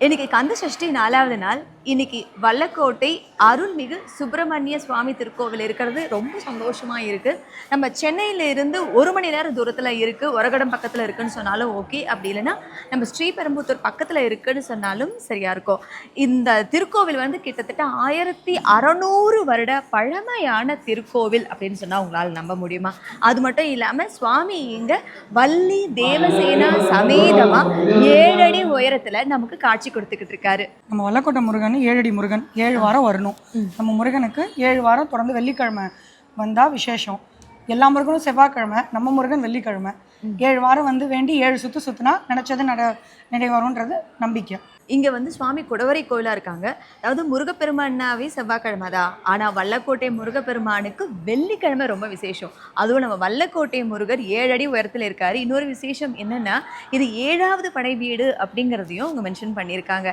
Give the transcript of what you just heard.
இன்னைக்கு கந்த சஷ்டி நாலாவது நாள் இன்னைக்கு வல்லக்கோட்டை அருள்மிகு சுப்பிரமணிய சுவாமி திருக்கோவில் இருக்கிறது. ரொம்ப சந்தோஷமாக இருக்குது நம்ம சென்னையில் இருந்து ஒரு மணி நேரம் தூரத்தில் இருக்குது ஒரகடம் பக்கத்தில் இருக்குன்னு சொன்னாலும் ஓகே அப்படி இல்லைன்னா நம்ம ஸ்ரீபெரும்புத்தூர் பக்கத்தில் இருக்குன்னு சொன்னாலும் சரியாக இருக்கும். இந்த திருக்கோவில் வந்து கிட்டத்தட்ட ஆயிரத்தி அறநூறு வருட பழமையான திருக்கோவில் அப்படின்னு சொன்னால் உங்களால் நம்ப முடியுமா? அது மட்டும் இல்லாமல் சுவாமி இங்கே வள்ளி தேவசேனா சமேதமாக ஏழடி உயரத்தில் நமக்கு காட்சி கொடுத்துக்கிட்டு இருக்காரு. நம்ம வல்லக்கோட்டை முருகன் ஏழடி முருகன் ஏழு வாரம் வரணும். நம்ம முருகனுக்கு ஏழு வாரம் தொடர்ந்து வெள்ளிக்கிழமை வந்தால் விசேஷம். எல்லா முருகனும் செவ்வாய்க்கிழமை நம்ம முருகன் வெள்ளிக்கிழமை. ஏழு வாரம் வந்து வேண்டி ஏழு சுற்று சுற்றினா நினச்சது நட நிறைவேறும்ன்றது நம்பிக்கை. இங்க வந்து சுவாமி குடவரை கோயிலா இருக்காங்க. அதாவது முருகப்பெருமானாவே செவ்வாய்க்கிழமை தான். ஆனா வல்லக்கோட்டை முருகப்பெருமானுக்கு வெள்ளிக்கிழமை ரொம்ப விசேஷம். அதுவும் நம்ம வல்லக்கோட்டை முருகர் ஏழு அடி உயரத்துல இருக்காரு. இன்னொரு விசேஷம் என்னன்னா இது ஏழாவது படை வீடு அப்படிங்கிறதையும் அவங்க மென்ஷன் பண்ணியிருக்காங்க.